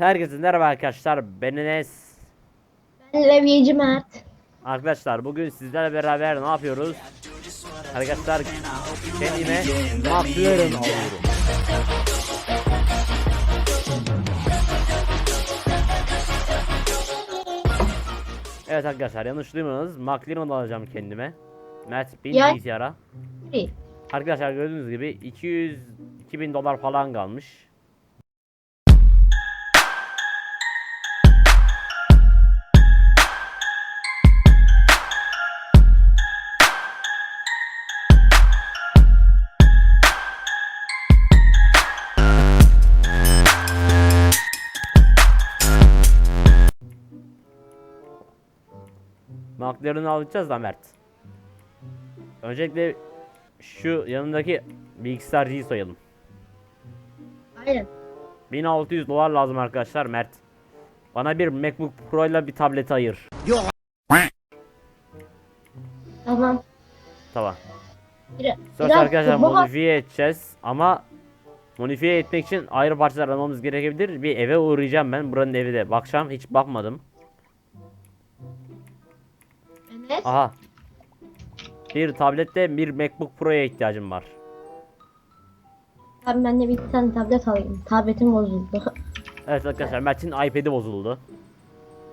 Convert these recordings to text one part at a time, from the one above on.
Herkese merhaba arkadaşlar. Ben Enes. Ben Levyeci Mert. Arkadaşlar bugün sizlerle beraber ne yapıyoruz? Arkadaşlar kendime McLaren alıyorum. Evet arkadaşlar yanlış duymadınız. McLaren alacağım kendime. Mert bin Ya- bilgisayara. Arkadaşlar gördüğünüz gibi 200 2000 dolar falan kalmış. McLaren'ı alacağız da Mert. Öncelikle şu yanındaki bilgisayarcıyı soyalım. Aynen. 1600 dolar lazım arkadaşlar Mert. Bana bir MacBook Pro ile bir tablet ayır. Tamam. Tamam. Söz biraz arkadaşlar modifiye edeceğiz ama modifiye etmek için ayrı parçalar almamız gerekebilir. Bir eve uğrayacağım ben. Buranın evi de. Bakacağım hiç bakmadım. Enes. Aha. Bir tablette bir MacBook Pro'ya ihtiyacım var. Ben, ben de bir tane tablet alayım. Tabletim bozuldu. Evet arkadaşlar Mert'in iPad'i bozuldu.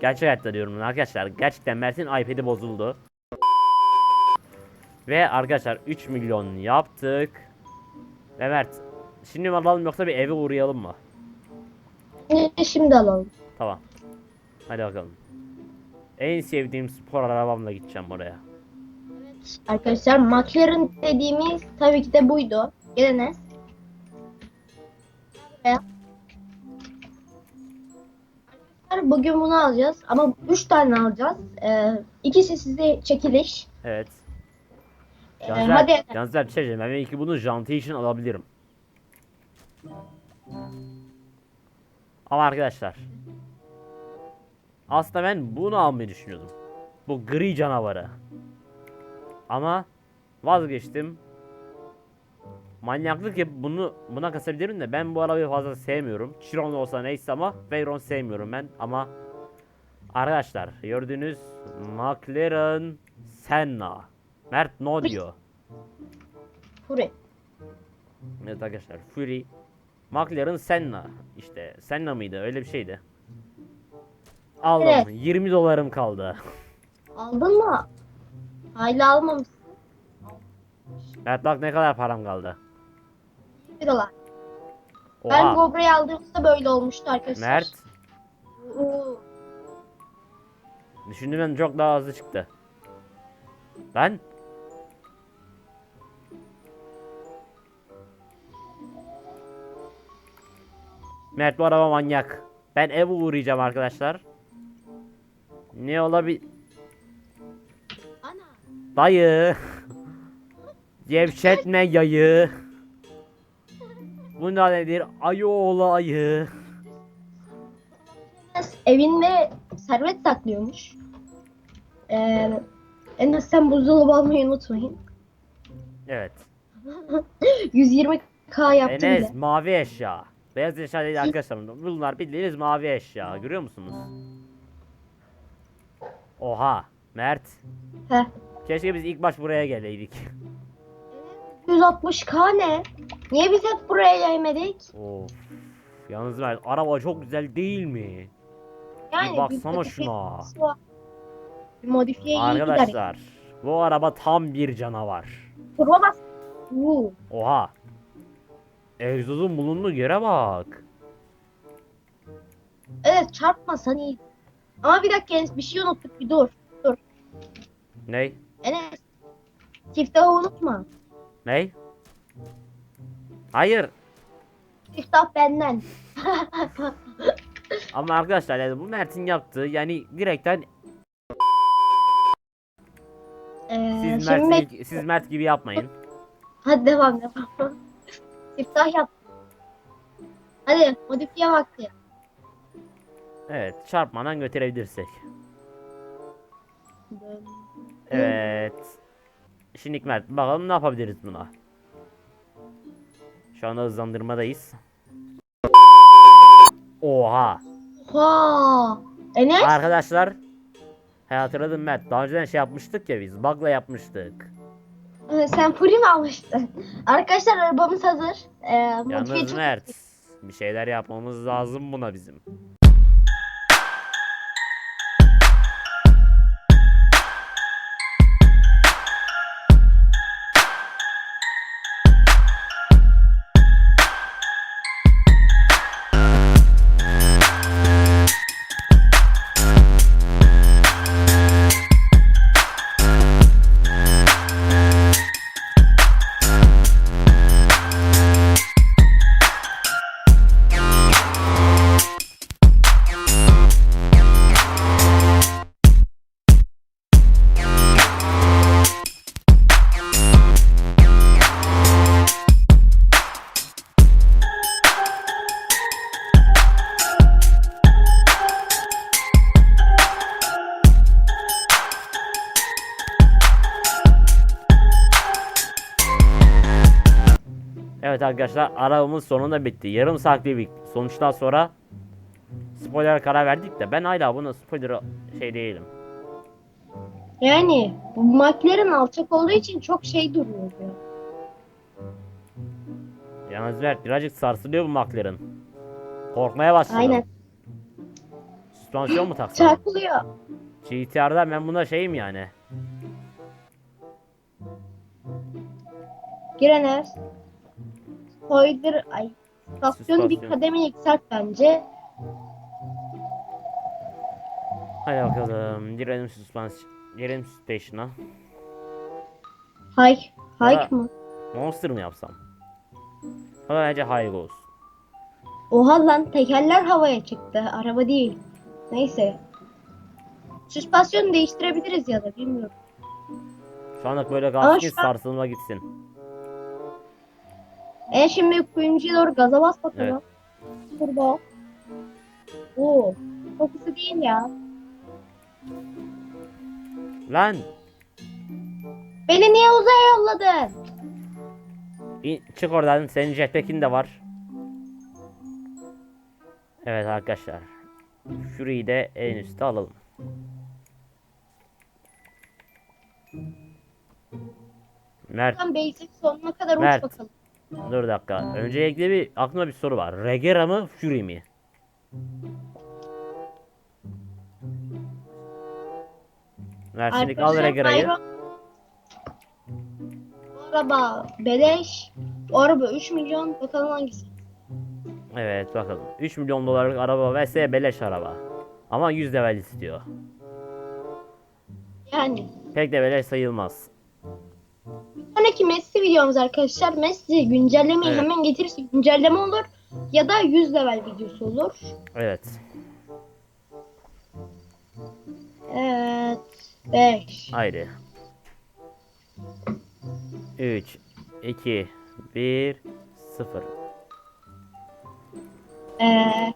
Gerçek hayatta diyorum bunu arkadaşlar. Gerçekten Mert'in iPad'i bozuldu. Ve arkadaşlar 3 milyon yaptık. Ve Mert şimdi mi alalım yoksa bir eve uğrayalım mı? Şimdi alalım. Tamam. Hadi bakalım. En sevdiğim spor arabamla gideceğim oraya. Arkadaşlar McLaren dediğimiz tabii ki de buydu. Gel Enes. Ve- Arkadaşlar bugün bunu alacağız ama 3 tane alacağız. Ee, ikisi size çekiliş. Evet. Ee, Canzer, hadi Canzer bir şey diyeceğim. Ben belki bunu janti için alabilirim. Ama arkadaşlar. Aslında ben bunu almayı düşünüyordum. Bu gri canavarı. Ama vazgeçtim. Manyaklık yapıp bunu buna kasabilirim de ben bu arabayı fazla sevmiyorum. Chiron olsa neyse ama Veyron sevmiyorum ben ama Arkadaşlar gördüğünüz McLaren Senna. Mert no diyor. Fury. Evet arkadaşlar Fury McLaren Senna işte Senna mıydı öyle bir şeydi. Aldım Evet. 20 dolarım kaldı. Aldın mı? Hala almamışsın. Mert bak ne kadar param kaldı. 1 dolar. Ben Oha GoPro'yu aldığımda böyle olmuştu arkadaşlar. Mert Oo. düşündüğümden çok daha hızlı çıktı. Ben Mert bu araba manyak. Ben eve uğrayacağım arkadaşlar. Ne olabilir? Dayı. Gevşetme yayı. Bu ne nedir? Ayı oğlu ayı. Evinde servet saklıyormuş. Ee, Enes sen buzdolabı almayı unutmayın. Evet. 120k yaptı Enes bile. mavi eşya. Beyaz eşya değil arkadaşlar. Bunlar bildiğiniz mavi eşya. Görüyor musunuz? Oha. Mert. Heh. Keşke biz ilk baş buraya geleydik. 160k ne? Niye biz hep buraya gelmedik? of. Yalnız Mert araba çok güzel değil mi? Yani Bir baksana modifiye- şuna. Bir modifiye iyi gider. Arkadaşlar. Bu araba tam bir canavar. Turbo bas. Oha. Egzozun bulunduğu yere bak. Evet çarpmasan iyi. Ama bir dakika Enes bir şey unuttuk bir dur. Dur. Ney? Enes. Siftahı unutma. Ney? Hayır. Siftah benden. Ama arkadaşlar yani bu Mert'in yaptığı yani direkten Ee, siz Mert, gibi, siz Mert gibi yapmayın. Hadi devam devam. Siftah yap. Hadi modifiye vakti. Evet çarpmadan götürebilirsek. Evet. Şimdi Mert bakalım ne yapabiliriz buna. Şu anda hızlandırmadayız. Oha. Oha. Enes Arkadaşlar he hatırladım Mert. Daha önceden şey yapmıştık ya biz. Bug'la yapmıştık. e, sen Fury mi almıştın? Arkadaşlar arabamız hazır. Ee, Yalnız Mert. Bir şeyler yapmamız lazım buna bizim. Evet arkadaşlar arabamız sonunda bitti. Yarım saat bir sonuçtan sonra spoiler karar verdik de ben hala buna spoiler şey değilim. Yani bu McLaren alçak olduğu için çok şey duruyor diyor. Yalnız Mert birazcık sarsılıyor bu McLaren. Korkmaya başladım. Aynen. Süspansiyon mu taksam? Çarpılıyor. GTR'da ben buna şeyim yani. Gir Spoiler ay. Stasyonu bir Süspansiyon. kademe yükselt bence. Hadi bakalım girelim süspansiyon. Girelim station'a. Hike Ya. mı? Monster mı yapsam? Ama bence high olsun. Oha lan tekerler havaya çıktı. Araba değil. Neyse. Süspansiyonu değiştirebiliriz ya da bilmiyorum. Şu anlık böyle Ama kalsın ki şu an- sarsılma gitsin. En şimdi kuyumcuya doğru gaza bas bakalım. Turbo. Oo. Çok hızlı değil ya. Lan! Beni niye uzaya yolladın? İn- çık oradan senin jetpack'in de var. Evet arkadaşlar. Fury'yi de en üstte alalım. Mert Tam basic sonuna kadar Mert. uç bakalım. Dur dakika. Öncelikle bir aklıma bir soru var. Regera mı Fury mi? Mert şimdi al Regera'yı. Araba beleş. O araba 3 milyon. Bakalım hangisi? Evet bakalım. 3 milyon dolarlık araba vs beleş araba. Ama 100 level istiyor. Yani. Pek de beleş sayılmaz. Sonraki Messi videomuz arkadaşlar. Messi güncellemeyi Evet. hemen getirirse güncelleme olur. Ya da 100 level videosu olur. Evet. Evet. 5. Haydi. 3 2 1 0 Ee,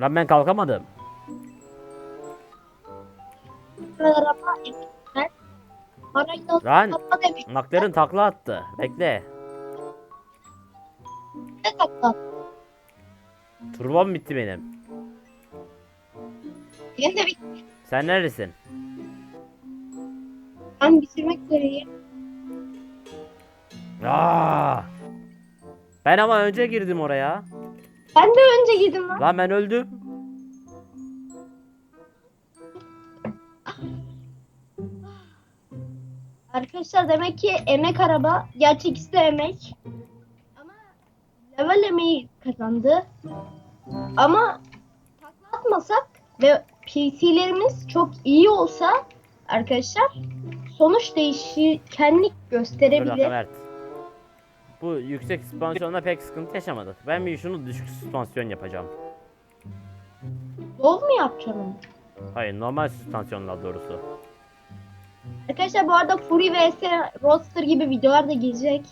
Lan ben kalkamadım. emekler. Parayla Lan demiş. McLaren takla attı. Bekle. Ne takla? Turbom bitti benim. De bir Sen neredesin? ben bitirmek üzereyim. Aa! Ben ama önce girdim oraya. Ben de önce girdim lan. Lan ben öldüm. Arkadaşlar demek ki emek araba. Gerçi ikisi de emek. Ama level emeği kazandı. Ama takla atmasak ve PC'lerimiz çok iyi olsa arkadaşlar sonuç değişkenlik Dur gösterebilir. Mert. Bu yüksek süspansiyonda pek sıkıntı yaşamadık. Ben bir şunu düşük süspansiyon yapacağım. Yol mu yapacaksın onu? Hayır normal süspansiyonla doğrusu. Arkadaşlar bu arada Fury vs Roadster gibi videolar da gelecek.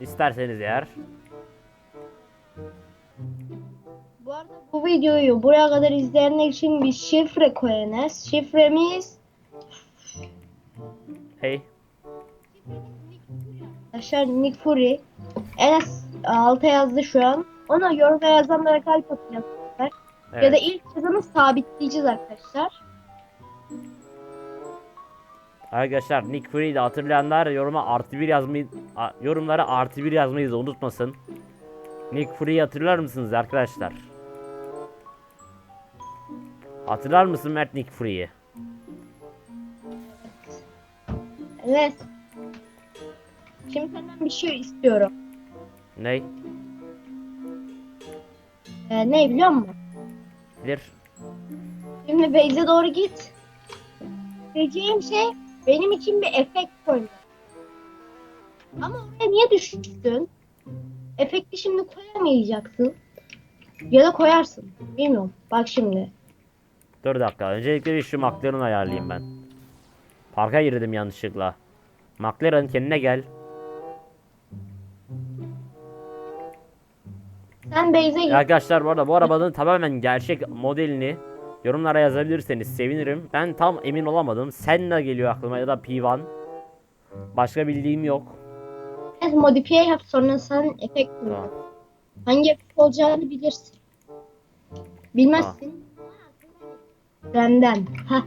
İsterseniz eğer. Bu arada bu videoyu buraya kadar izleyenler için bir şifre koyunuz. Şifremiz Hey. Arkadaşlar Nick Fury. Enes alta yazdı şu an. Ona yoruma yazanlara kalp atacağız. Ya Evet. da ilk yazanı sabitleyeceğiz arkadaşlar. Arkadaşlar Nick Fury'yi hatırlayanlar yoruma artı bir yazmayı yorumlara artı bir yazmayı da unutmasın. Nick Fury'yi hatırlar mısınız arkadaşlar? Hatırlar mısın Mert Nick Fury'yi? Evet. Şimdi senden bir şey istiyorum. Ney? Ee, ne biliyor musun? Bilir. Şimdi Beyze doğru git. Diyeceğim şey benim için bir efekt koymak. Ama oraya niye düştün? Efekti şimdi koyamayacaksın. Ya da koyarsın. Bilmiyorum. Bak şimdi. Dur dakika. Öncelikle bir şu McLaren'ı ayarlayayım ben. Parka girdim yanlışlıkla. McLaren kendine gel. Sen Beyze git. Arkadaşlar bu arada bu arabanın tamamen gerçek modelini yorumlara yazabilirseniz sevinirim. Ben tam emin olamadım. Senna geliyor aklıma ya da P1. Başka bildiğim yok. Evet, modifiye yap sonra sen efekt. Tamam. Hangi efekt olacağını bilirsin. Bilmezsin. Benden. Heh.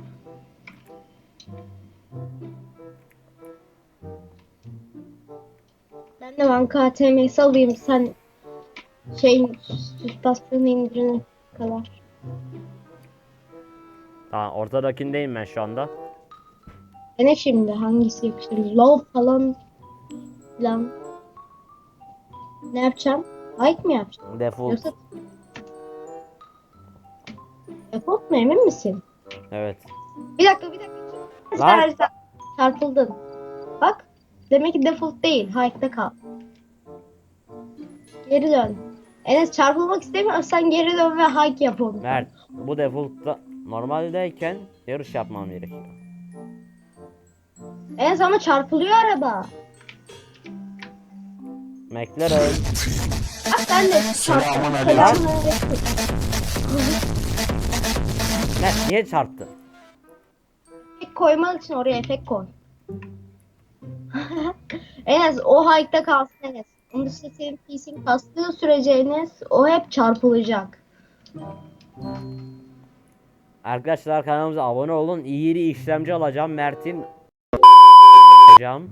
Ben de banka ATM'si alayım sen şey süspasyonu indirene kadar. Tamam ortadakindeyim ben şu anda. Ne şimdi hangisi yakışır? Low falan falan. Ne yapacağım? Like mi yapacağım? Default. Yoksa Default mu emin misin? Evet. Bir dakika bir dakika. Lan. Çarpıldın. Bak. Demek ki default değil. Hike'da kal. Geri dön. Enes çarpılmak istemiyorsan geri dön ve hike yap onu. Mert bu default'ta normaldeyken yarış yapmam gerekiyor. Enes ama çarpılıyor araba. McLaren. Bak ben de çarptım. Selamünaleyküm. Ne, niye çarptı? Efekt koymak için oraya efekt koy. Enes o hike'da kalsın Enes. Onun dışında senin PC'nin kastığı sürece Enes o hep çarpılacak. Arkadaşlar kanalımıza abone olun. İyi bir işlemci alacağım. Mert'in alacağım.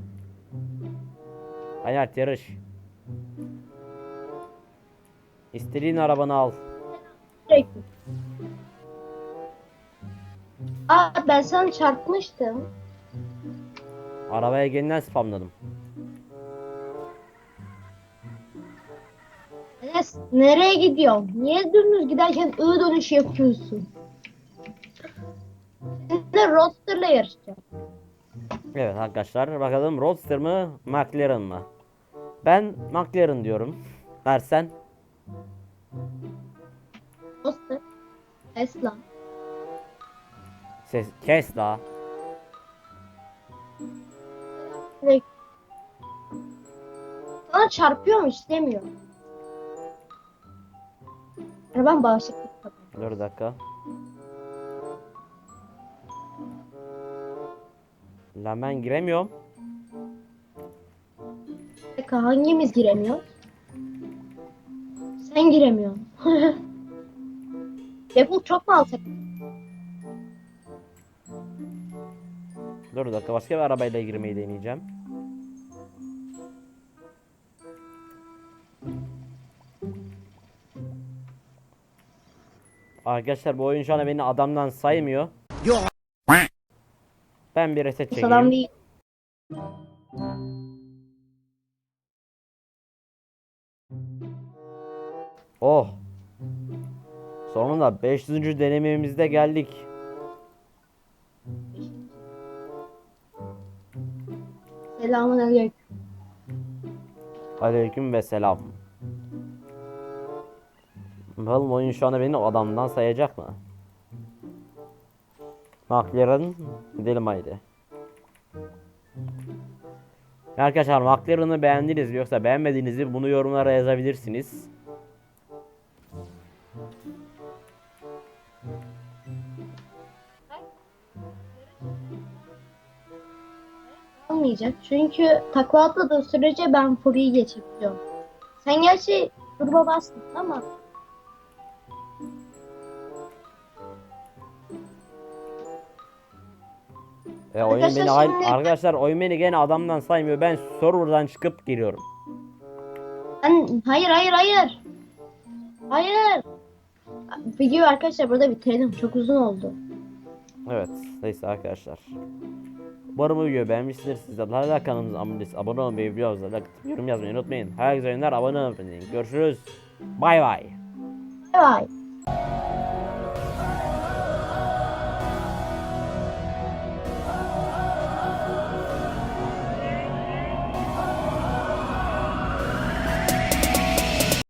Mert yarış. İstediğin arabanı al. Sürekli. Aa ben sana çarpmıştım. Arabaya yeniden spamladım. Enes nereye gidiyorsun? Niye dümdüz giderken I dönüşü yapıyorsun? Seninle Roadster'la yarışacağım. Evet arkadaşlar bakalım Roadster mı McLaren mı? Ben McLaren diyorum. Versen Roadster. Tesla. ses daha. Direkt. Sana çarpıyormuş demiyor. Ben bağışıklık yapıyorum. Dur dakika. Lan ben giremiyorum. Dakika hangimiz giremiyor? Sen giremiyorsun. Default çok mu alsak? Dur bir dakika başka bir arabayla girmeyi deneyeceğim. Arkadaşlar bu oyun şu an beni adamdan saymıyor. Ben bir reset Biz adam çekeyim. değil. Oh. Sonunda 500. denememizde geldik. Selamun aleyküm. Aleyküm ve selam. Bakalım oyun şu anda beni adamdan sayacak mı? McLaren gidelim haydi. Arkadaşlar McLaren'ı beğendiniz yoksa beğenmediğiniz mi bunu yorumlara yazabilirsiniz. Olmayacak. Çünkü takla atladığı sürece ben Fury'yi geçebiliyorum. Sen gerçi turbo bastın. ama E, oyun Arkadaşlar beni hay- şimdi- arkadaşlar oyun beni gene adamdan saymıyor. Ben serverdan çıkıp giriyorum. ben hayır hayır hayır. Hayır. Videoyu arkadaşlar burada bitirelim. Çok uzun oldu. Evet. Neyse arkadaşlar. Umarım bu videoyu beğenmişsinizdir. Siz de hala kanalımıza abone, abone olmayı, videomuza like atıp yorum yazmayı unutmayın. Herkese oyunlar abone olmayı unutmayın. Görüşürüz. Bay bay. Bay bay.